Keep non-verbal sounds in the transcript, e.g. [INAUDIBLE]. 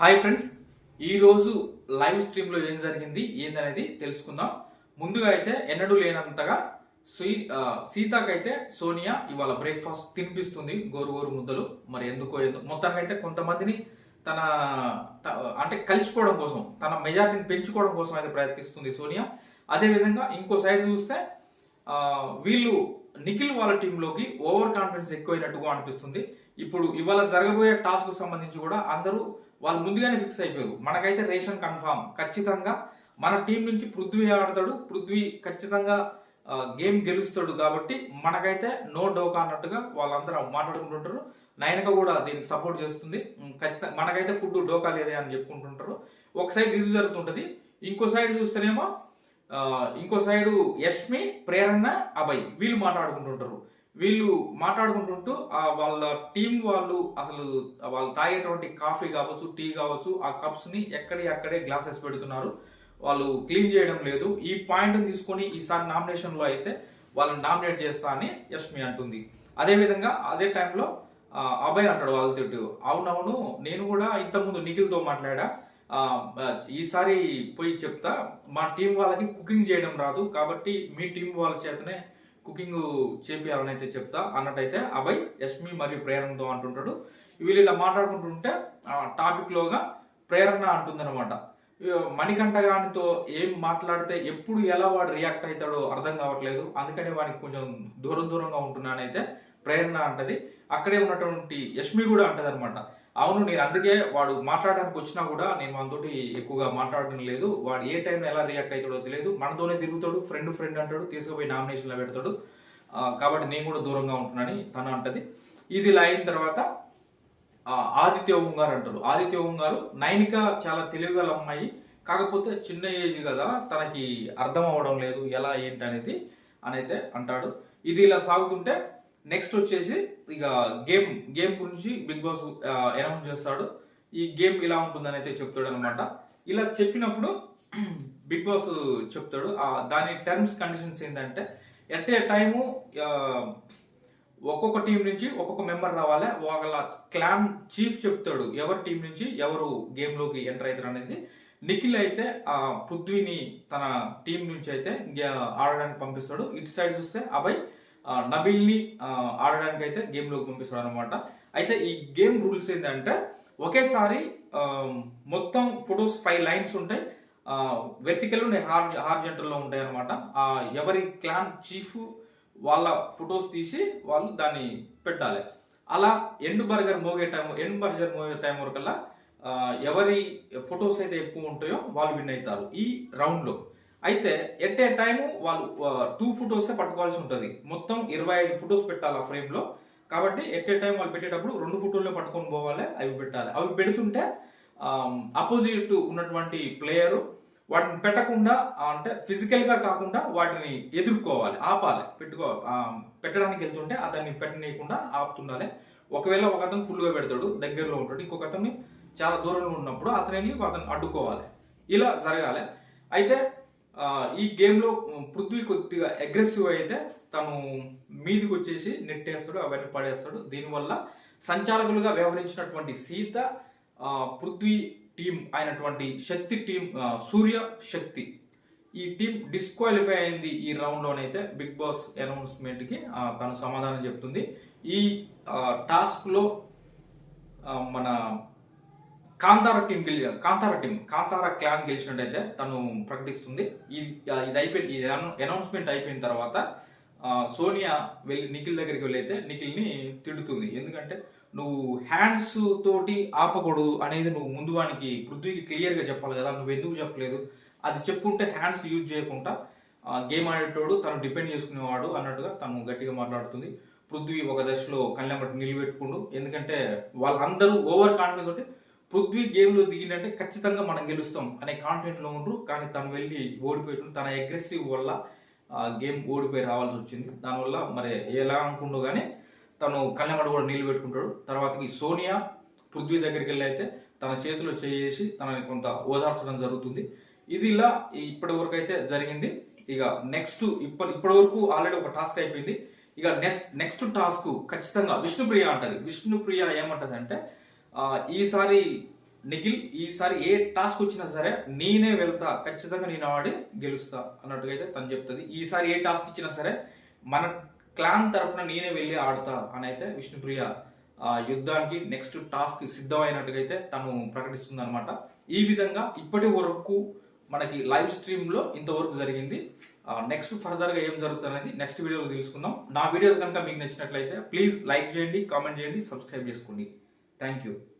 Hi friends ఈరోజు live స్ట్రీమ్లో ఏం జరిగింది ఏందనేది తెలుసుకుందాం. ముందుగా అయితే ఎన్నడూ లేనంతగా సీ సీతకైతే సీతాకైతే సోనియా ఇవాళ బ్రేక్ఫాస్ట్ తినిపిస్తుంది గోరు గోరు ముద్దలు. మరి ఎందుకో ఎందుకు మొత్తానికి అయితే కొంతమందిని తన త- అంటే కలిసిపోవడం కోసం తన మెజార్టీని పెంచుకోవడం కోసం అయితే ప్రయత్నిస్తుంది సోనియా. అదేవిధంగా ఇంకో సైడ్ చూస్తే వీళ్ళు నిఖిల్ వాళ్ళ టీంలోకి ఓవర్ కాన్ఫిడెన్స్ ఎక్కువైనట్టుగా అనిపిస్తుంది. ఇప్పుడు ఇవాళ జరగబోయే టాస్క్ సంబంధించి కూడా అందరూ వాళ్ళు ముందుగానే ఫిక్స్ అయిపోయారు. మనకైతే రేషన్ కన్ఫామ్ ఖచ్చితంగా మన టీం నుంచి పృథ్వీ ఆడతాడు. పృథ్వీ ఖచ్చితంగా గేమ్ గెలుస్తాడు కాబట్టి మనకైతే నో డోకా అన్నట్టుగా వాళ్ళందరూ మాట్లాడుకుంటుంటారు. నయనక కూడా దీనికి సపోర్ట్ చేస్తుంది. ఖచ్చితంగా మనకైతే ఫుడ్ డోకా లేదే అని చెప్పుకుంటుంటారు. ఒక సైడ్ ఇది జరుగుతుంటుంది. ఇంకో సైడ్ చూస్తేనేమో ఇంకో సైడు యష్మి ప్రేరణ అభయ్ వీళ్ళు మాట్లాడుకుంటుంటారు. వీళ్ళు మాట్లాడుకుంటుంటూ వాళ్ళ టీం వాళ్ళు అసలు వాళ్ళు తాగేటువంటి కాఫీ కావచ్చు టీ కావచ్చు ఆ కప్స్ని ఎక్కడి అక్కడే గ్లాసెస్ పెడుతున్నారు. వాళ్ళు క్లీన్ చేయడం లేదు. ఈ పాయింట్ తీసుకొని ఈసారి నామినేషన్లో అయితే వాళ్ళని నామినేట్ చేస్తా అని యష్మి అంటుంది. అదే విధంగా అదే టైంలో అభయ్ అంటాడు వాళ్ళతో అవునవును నేను కూడా ఇంతకుముందు నిఖిల్తో మాట్లాడా. ఈసారి పోయి చెప్తా. మా టీం వాళ్ళకి కుకింగ్ చేయడం రాదు కాబట్టి మీ టీం వాళ్ళ చేతనే కుకింగ్ చేపియాలని అయితే చెప్తా అన్నట్టయితే అభయ్ యష్మి మరియు ప్రేరణతో అంటుంటాడు. వీళ్ళు ఇలా మాట్లాడుకుంటుంటే టాపిక్లోగా ప్రేరణ అంటుందన్నమాట. మణికంఠ గానితో ఏం మాట్లాడితే ఎప్పుడు ఎలా వాడు రియాక్ట్ అవుతాడో అర్థం కావట్లేదు. అందుకని వానికి కొంచెం దూరం దూరంగా ఉంటున్నానైతే ప్రేరణ అంటది. అక్కడే ఉన్నటువంటి యష్మి కూడా అంటది అనమాట అవును నేను అందుకే వాడు మాట్లాడడానికి వచ్చినా కూడా నేను మనతోటి ఎక్కువగా మాట్లాడడం లేదు. వాడు ఏ టైంలో ఎలా రియాక్ట్ అవుతాడో తెలియదు. మనతోనే తిరుగుతాడు ఫ్రెండ్ ఫ్రెండ్ అంటాడు తీసుకుపోయి నామినేషన్లో పెడతాడు. కాబట్టి నేను కూడా దూరంగా ఉంటున్నానని తను అంటది. ఇది ఇలా అయిన తర్వాత ఆదిత్య ఓం గారు అంటారు. ఆదిత్య ఓం గారు నైనిక చాలా తెలివిగల అమ్మాయి. కాకపోతే చిన్న ఏజ్ కదా తనకి అర్థం అవ్వడం లేదు ఎలా ఏంటి అనేది అని అయితే అంటాడు. ఇది ఇలా సాగుతుంటే నెక్స్ట్ వచ్చేసి ఇక గేమ్ గేమ్ గురించి బిగ్ బాస్ అనౌన్స్ చేస్తాడు. ఈ గేమ్ ఇలా ఉంటుందని అయితే చెప్తాడు అనమాట ఇలా చెప్పినప్పుడు [CLEARS THROAT] బిగ్ బాస్ చెప్తాడు. దాని టర్మ్స్ కండిషన్స్ ఏంటంటే ఎట్ ఏ టైము ఒక్కొక్క టీం నుంచి ఒక్కొక్క మెంబర్ రావాలి. వాళ్ళ క్లాన్ చీఫ్ చెప్తాడు. ఎవరి టీం నుంచి ఎవరు గేమ్లోకి ఎంటర్ అవుతారు అనేది. నిఖిల్ అయితే ఆ పృథ్వీని తన టీం నుంచి అయితే గ- ఆడడానికి పంపిస్తాడు. ఇటు సైడ్ చూస్తే అభయ్ నబిల్ని ఆ, ఆడడానికి అయితే గేమ్లోకి పంపిస్తాడు అనమాట అయితే ఈ గేమ్ రూల్స్ ఏంటంటే ఒకేసారి మొత్తం ఫొటోస్ ఫైవ్ లైన్స్ ఉంటాయి. వెర్టికల్ హార్ హార్జెంటల్లో ఉంటాయి అనమాట ఎవరి క్లాన్ చీఫ్ వాళ్ళ ఫొటోస్ తీసి వాళ్ళు దాన్ని పెట్టాలి. అలా ఎండ్ బర్గర్ మోగే టైం ఎండ్ బర్గర్ మోగే టైం వరకల్లా ఎవరి ఫొటోస్ అయితే ఎక్కువ ఉంటాయో వాళ్ళు విన్ అవుతారు ఈ రౌండ్లో. అయితే ఎట్ ఏ టైం వాళ్ళు టూ ఫొటోసే పట్టుకోవాల్సి ఉంటుంది. మొత్తం ఇరవై ఐదు ఫొటోస్ పెట్టాలి ఆ ఫ్రేమ్లో కాబట్టి ఎట్ ఏ టైం వాళ్ళు పెట్టేటప్పుడు రెండు ఫోటోలే పట్టుకొని పోవాలి అవి పెట్టాలి. అవి పెడుతుంటే అపోజిట్ ఉన్నటువంటి ప్లేయర్ వాటిని పెట్టకుండా అంటే ఫిజికల్గా కాకుండా వాటిని ఎదుర్కోవాలి ఆపాలి. పెట్టుకో పెట్టడానికి వెళ్తుంటే అతన్ని పెట్టనీయకుండా ఆపుతుండాలి. ఒకవేళ ఒక అతను ఫుల్గా పెడతాడు దగ్గరలో ఉంటాడు. ఇంకొక అతన్ని చాలా దూరంలో ఉన్నప్పుడు అతను వెళ్ళి అతను అడ్డుకోవాలి. ఇలా జరగాలి. అయితే ఈ గేమ్లో పృథ్వీ కొద్దిగా అగ్రెసివ్ అయితే తను మీదికి వచ్చేసి నెట్టేస్తాడు అవన్నీ పడేస్తాడు. దీనివల్ల సంచాలకులుగా వ్యవహరించినటువంటి సీత పృథ్వీ టీం అయినటువంటి శక్తి టీం సూర్య శక్తి. ఈ టీం డిస్క్వాలిఫై అయింది ఈ రౌండ్లోనైతే బిగ్ బాస్ అనౌన్స్మెంట్కి తను సమాధానం చెప్తుంది. ఈ టాస్క్లో మన కాంతార టీం గెలి కాంతార టీం కాంతార క్లాన్ గెలిచినట్టయితే తను ప్రకటిస్తుంది. ఇది ఇది అయిపోయి ఇది అనౌన్స్మెంట్ అయిపోయిన తర్వాత సోనియా వెళ్ళి నిఖిల్ దగ్గరికి వెళ్ళైతే నిఖిల్ని తిడుతుంది. ఎందుకంటే నువ్వు హ్యాండ్స్ తోటి ఆపకూడదు అనేది నువ్వు ముందు వానికి పృథ్వీకి క్లియర్గా చెప్పాలి కదా నువ్వు ఎందుకు చెప్పలేదు? అది చెప్పుంటే హ్యాండ్స్ యూజ్ చేయకుండా గేమ్ ఆడేటోడు తను డిపెండ్ చేసుకునేవాడు అన్నట్టుగా తను గట్టిగా మాట్లాడుతుంది. పృథ్వీ ఒక దశలో కళ్ళెంబట్టి నిలబెట్టుకుండు. ఎందుకంటే వాళ్ళందరూ ఓవర్ కాన్ఫిడెన్స్ తోటి పృథ్వీ గేమ్లో దిగినంటే దిగిందంటే ఖచ్చితంగా మనం గెలుస్తాం అనే కాన్ఫిడెంట్లో ఉండరు. కానీ తను వెళ్ళి ఓడిపోయి తన అగ్రెసివ్ వల్ల ఆ గేమ్ ఓడిపోయి రావాల్సి వచ్చింది. దానివల్ల మరి ఎలా అనుకుండో కానీ తను కళ్ళెమడ కూడా నీళ్ళు పెట్టుకుంటాడు ఈ సోనియా పృథ్వీ దగ్గరికి వెళ్ళి అయితే తన చేతిలో చేసి తనని కొంత ఓదార్చడం జరుగుతుంది. ఇది ఇలా ఇప్పటి వరకు అయితే జరిగింది. ఇక నెక్స్ట్ ఇప్పటి ఇప్పటి వరకు ఆల్రెడీ ఒక టాస్క్ అయిపోయింది. ఇక నెక్స్ట్ నెక్స్ట్ టాస్క్ ఖచ్చితంగా విష్ణుప్రియ అంటది. విష్ణుప్రియ ఏమంటది అంటే ఈసారి నిఖిల్ ఈసారి ఏ టాస్క్ వచ్చినా సరే నేనే వెళ్తా. ఖచ్చితంగా నేను ఆడి గెలుస్తా అన్నట్టుగా అయితే తను చెప్తుంది. ఈసారి ఏ టాస్క్ ఇచ్చినా సరే మన క్లాన్ తరపున నేనే వెళ్ళి ఆడతా అని అయితే విష్ణుప్రియ యుద్ధానికి నెక్స్ట్ టాస్క్ సిద్ధమైనట్టుగా అయితే తను ప్రకటిస్తుంది అనమాట ఈ విధంగా ఇప్పటి వరకు మనకి లైవ్ స్ట్రీమ్లో ఇంతవరకు జరిగింది. నెక్స్ట్ ఫర్దర్గా ఏం జరుగుతుంది అనేది నెక్స్ట్ వీడియోలో తెలుసుకుందాం. నా వీడియోస్ కనుక మీకు నచ్చినట్లయితే ప్లీజ్ లైక్ చేయండి కామెంట్ చేయండి సబ్స్క్రైబ్ చేసుకోండి. Thank you.